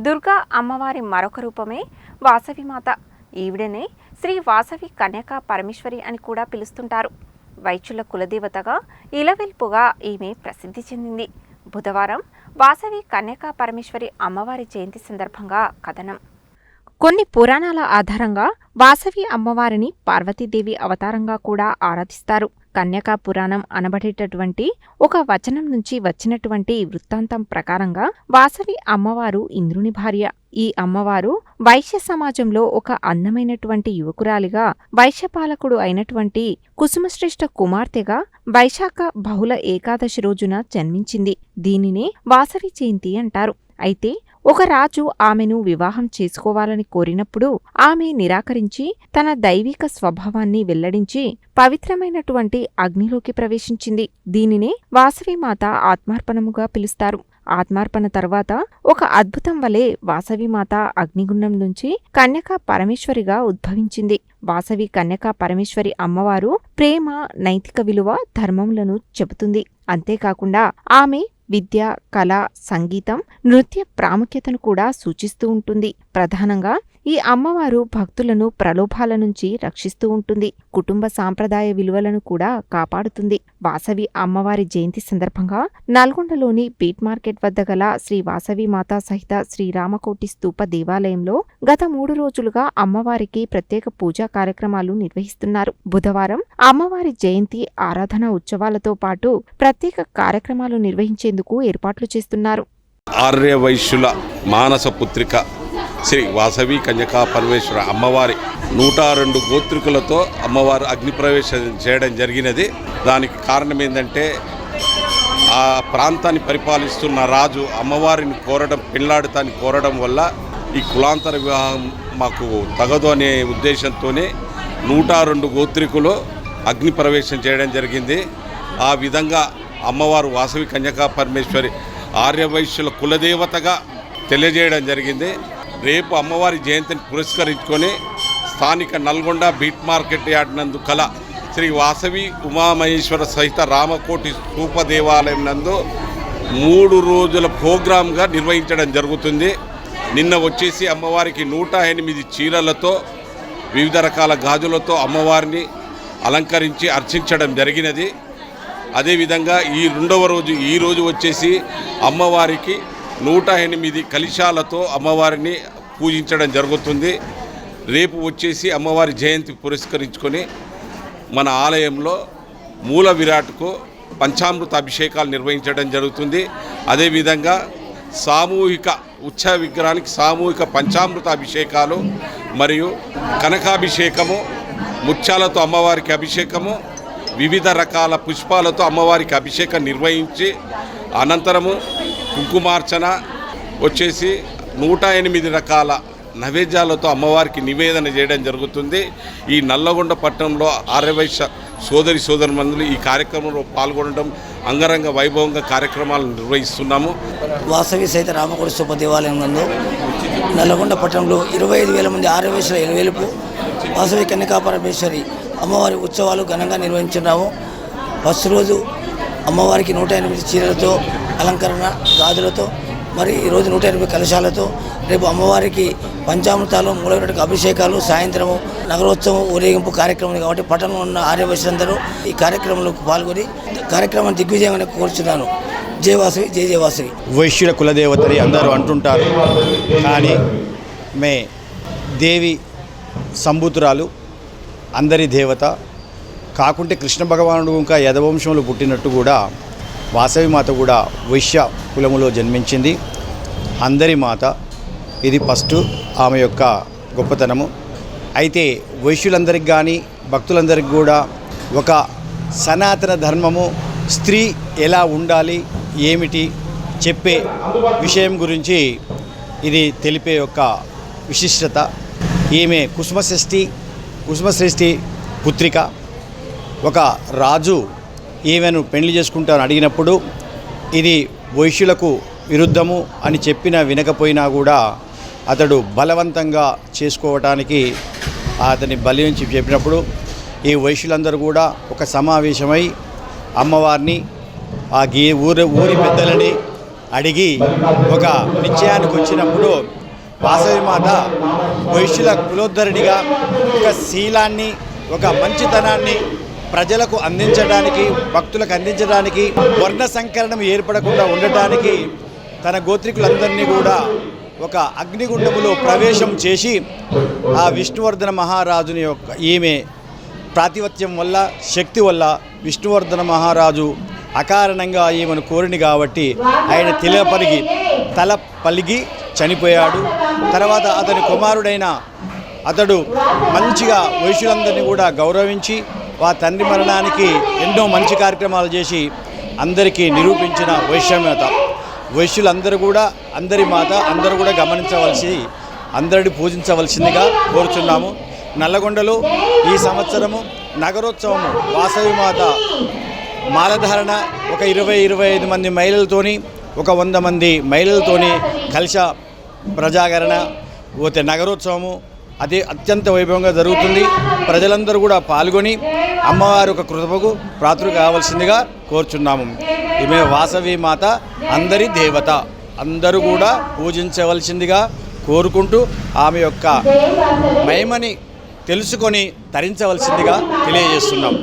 దుర్గా అమ్మవారి మరొక రూపమే వాసవిమాత ఈవిడనే శ్రీ వాసవి కన్యకా పరమేశ్వరి అని కూడా పిలుస్తుంటారు. వైద్యుల కులదేవతగా ఇలవెల్పుగా ఈమె ప్రసిద్ధి చెందింది. బుధవారం వాసవి కన్యకా పరమేశ్వరి అమ్మవారి జయంతి సందర్భంగా కథనం. కొన్ని పురాణాల ఆధారంగా వాసవి అమ్మవారిని పార్వతీదేవి అవతారంగా కూడా ఆరాధిస్తారు. కన్యకా పురాణం అనబడేటటువంటి ఒక వచనం నుంచి వచ్చినటువంటి వృత్తాంతం ప్రకారంగా వాసవి అమ్మవారు ఇంద్రుని భార్య. ఈ అమ్మవారు వైశ్య సమాజంలో ఒక అందమైనటువంటి యువకురాలిగా వైశ్యపాలకుడు అయినటువంటి కుసుమశ్రేష్ఠ కుమార్తెగా వైశాఖ బహుళ ఏకాదశి రోజున జన్మించింది. దీనినే వాసవి జయంతి అంటారు. అయితే ఒక రాజు ఆమెను వివాహం చేసుకోవాలని కోరినప్పుడు ఆమె నిరాకరించి తన దైవిక స్వభావాన్ని వెల్లడించి పవిత్రమైనటువంటి అగ్నిలోకి ప్రవేశించింది. దీనినే వాసవిమాత ఆత్మార్పణముగా పిలుస్తారు. ఆత్మార్పణ తర్వాత ఒక అద్భుతం వలె వాసవిమాత అగ్నిగుండం నుంచి కన్యకా పరమేశ్వరిగా ఉద్భవించింది. వాసవి కన్యకా పరమేశ్వరి అమ్మవారు ప్రేమ నైతిక విలువ ధర్మములను చెబుతుంది. అంతేకాకుండా ఆమె విద్య కళ సంగీతం నృత్య ప్రాముఖ్యతను కూడా సూచిస్తూ ఉంటుంది. ప్రధానంగా ఈ అమ్మవారు భక్తులను ప్రలోభాల నుంచి రక్షిస్తూ ఉంటుంది. కుటుంబ సాంప్రదాయ విలువలను కూడా కాపాడుతుంది. వాసవి అమ్మవారి జయంతి సందర్భంగా నల్గొండలోని బీట్ మార్కెట్ వద్ద గల శ్రీ వాసవి మాతా సహిత శ్రీరామకోటి స్తూప దేవాలయంలో గత మూడు రోజులుగా అమ్మవారికి ప్రత్యేక పూజా కార్యక్రమాలు నిర్వహిస్తున్నారు. బుధవారం అమ్మవారి జయంతి ఆరాధన ఉత్సవాలతో పాటు ప్రత్యేక కార్యక్రమాలు నిర్వహించేందుకు ఏర్పాట్లు చేస్తున్నారు. ఆర్యవైశ్యుల మానస పుత్రిక శ్రీ వాసవి కన్యకా పరమేశ్వర అమ్మవారి నూట రెండు గోత్రికులతో అమ్మవారు అగ్నిప్రవేశం చేయడం జరిగినది. దానికి కారణం ఏంటంటే ఆ ప్రాంతాన్ని పరిపాలిస్తున్న రాజు అమ్మవారిని కోరడం పెళ్ళాడతాన్ని కోరడం వల్ల ఈ కులాంతర వివాహం మాకు తగదు అనే ఉద్దేశంతోనే నూట రెండు గోత్రికులు అగ్నిప్రవేశం చేయడం జరిగింది. ఆ విధంగా అమ్మవారు వాసవి కన్యకా పరమేశ్వరి ఆర్యవైశ్యుల కులదేవతగా తెలియజేయడం జరిగింది. రేపు అమ్మవారి జయంతిని పురస్కరించుకొని స్థానిక నల్గొండ బీట్ మార్కెట్ యార్డ్ నందు కల శ్రీ వాసవి ఉమామహేశ్వర సహిత రామకోటి స్థూప దేవాలయం నందు మూడు రోజుల ప్రోగ్రాంగా నిర్వహించడం జరుగుతుంది. నిన్న వచ్చేసి అమ్మవారికి నూట ఎనిమిది చీరలతో వివిధ రకాల గాజులతో అమ్మవారిని అలంకరించి అర్చించడం జరిగినది. అదేవిధంగా ఈ రెండవ రోజు ఈ రోజు వచ్చేసి అమ్మవారికి నూట ఎనిమిది కలిశాలతో అమ్మవారిని పూజించడం జరుగుతుంది. రేపు వచ్చేసి అమ్మవారి జయంతి పురస్కరించుకొని మన ఆలయంలో మూల విరాట్కు పంచామృత అభిషేకాలు నిర్వహించడం జరుగుతుంది. అదేవిధంగా సామూహిక ఉత్సవ విగ్రహానికి సామూహిక పంచామృత అభిషేకాలు మరియు కనకాభిషేకము ముత్యాలతో అమ్మవారికి అభిషేకము వివిధ రకాల పుష్పాలతో అమ్మవారికి అభిషేకం నిర్వహించి అనంతరము కుంకుమార్చన వచ్చేసి నూట ఎనిమిది రకాల నైవేద్యాలతో అమ్మవారికి నివేదన చేయడం జరుగుతుంది. ఈ నల్లగొండ పట్టణంలో ఆర్యవైశ్య సోదరి సోదరుమందులు ఈ కార్యక్రమంలో పాల్గొనడం అంగరంగ వైభవంగా కార్యక్రమాలు నిర్వహిస్తున్నాము. వాసవి సైత రామకుడు శుభ దేవాలయం నందు నల్లగొండ పట్టణంలో ఇరవై ఐదు వేల మంది ఆరవేశ్వర ఎలువేలుపు వాసవి కన్యకా పరమేశ్వరి అమ్మవారి ఉత్సవాలు ఘనంగా నిర్వహించున్నాము. ఫస్ట్ రోజు అమ్మవారికి నూట ఎనిమిది చీరలతో అలంకరణ గాజులతో మరి ఈరోజు నూట ఎనభై కలశాలతో రేపు అమ్మవారికి పంచామృతాలు మూలవినటువంటి అభిషేకాలు సాయంత్రము నగరోత్సవం ఊరేగింపు కార్యక్రమం కాబట్టి పట్టణంలో ఉన్న ఆర్యవైశ్యులందరూ ఈ కార్యక్రమంలో పాల్గొని కార్యక్రమాన్ని దిగ్విజయమని కోరుచున్నాను. జయవాసవి జయ జయవాసవి వైశ్యుల కులదేవతని అందరూ అంటుంటారు. కానీ మే దేవి సంబుతురాలు అందరి దేవత కాకుంటే కృష్ణ భగవానుడు ఇంకా యదవంశంలో పుట్టినట్టు కూడా వాసవి మాత కూడా వైశ్య కులములో జన్మించింది. అందరి మాత ఇది ఫస్ట్ ఆమె యొక్క గొప్పతనము. అయితే వైశ్యులందరికి కానీ భక్తులందరికీ కూడా ఒక సనాతన ధర్మము స్త్రీ ఎలా ఉండాలి ఏమిటి చెప్పే విషయం గురించి ఇది తెలిపే యొక్క విశిష్టత. ఈమె కుసుమశ్రేష్ఠి కుసుమశ్రేష్ఠి పుత్రిక. ఒక రాజు ఈమెను పెళ్ళి చేసుకుంటాను అడిగినప్పుడు ఇది వైశ్యులకు విరుద్ధము అని చెప్పినా వినకపోయినా కూడా అతడు బలవంతంగా చేసుకోవటానికి అతని బలి నుంచి చెప్పినప్పుడు ఈ వైశ్యులందరూ కూడా ఒక సమావేశమై అమ్మవారిని ఆ గీ ఊరి ఊరి పెద్దలని అడిగి ఒక నిశ్చయానికి వచ్చినప్పుడు వాసవి మాత వైశ్యుల కులోద్ధరుడిగా ఒక శీలాన్ని ఒక మంచితనాన్ని ప్రజలకు అందించడానికి భక్తులకు అందించడానికి వర్ణ సంకరణం ఏర్పడకుండా ఉండటానికి తన గోత్రికులందరినీ కూడా ఒక అగ్నిగుండములో ప్రవేశం చేసి ఆ విష్ణువర్ధన మహారాజుని యొక్క ఈమె ప్రాతిపత్యం వల్ల శక్తి వల్ల విష్ణువర్ధన మహారాజు అకారణంగా ఈమెను కోరిని కాబట్టి ఆయన తెలియపరిగి తల పలిగి చనిపోయాడు. తర్వాత అతని కుమారుడైన అతడు మంచిగా వైశ్యులందరినీ కూడా గౌరవించి ఆ తండ్రి మరణానికి ఎన్నో మంచి కార్యక్రమాలు చేసి అందరికీ నిరూపించిన వైశ్యమత వైశ్యులందరూ కూడా అందరి మాత అందరూ కూడా గమనించవలసి అందరిని పూజించవలసిందిగా కోరుచున్నాము. నల్లగొండలో ఈ సంవత్సరము నగరోత్సవము వాసవి మాత మాలధారణ ఒక ఇరవై ఇరవై ఐదు మంది మహిళలతోని ఒక వంద మంది మహిళలతోని కలిస ప్రజాగరణ పోతే నగరోత్సవము అదే అత్యంత వైభవంగా జరుగుతుంది. ప్రజలందరూ కూడా పాల్గొని అమ్మవారి ఒక కృపకు ప్రాతులు కావాల్సిందిగా కోరుచున్నాము. ఈమె వాసవి మాత అందరి దేవత. అందరూ కూడా పూజించవలసిందిగా కోరుకుంటూ ఆమె యొక్క మహిమని తెలుసుకొని తరించవలసిందిగా తెలియజేస్తున్నాం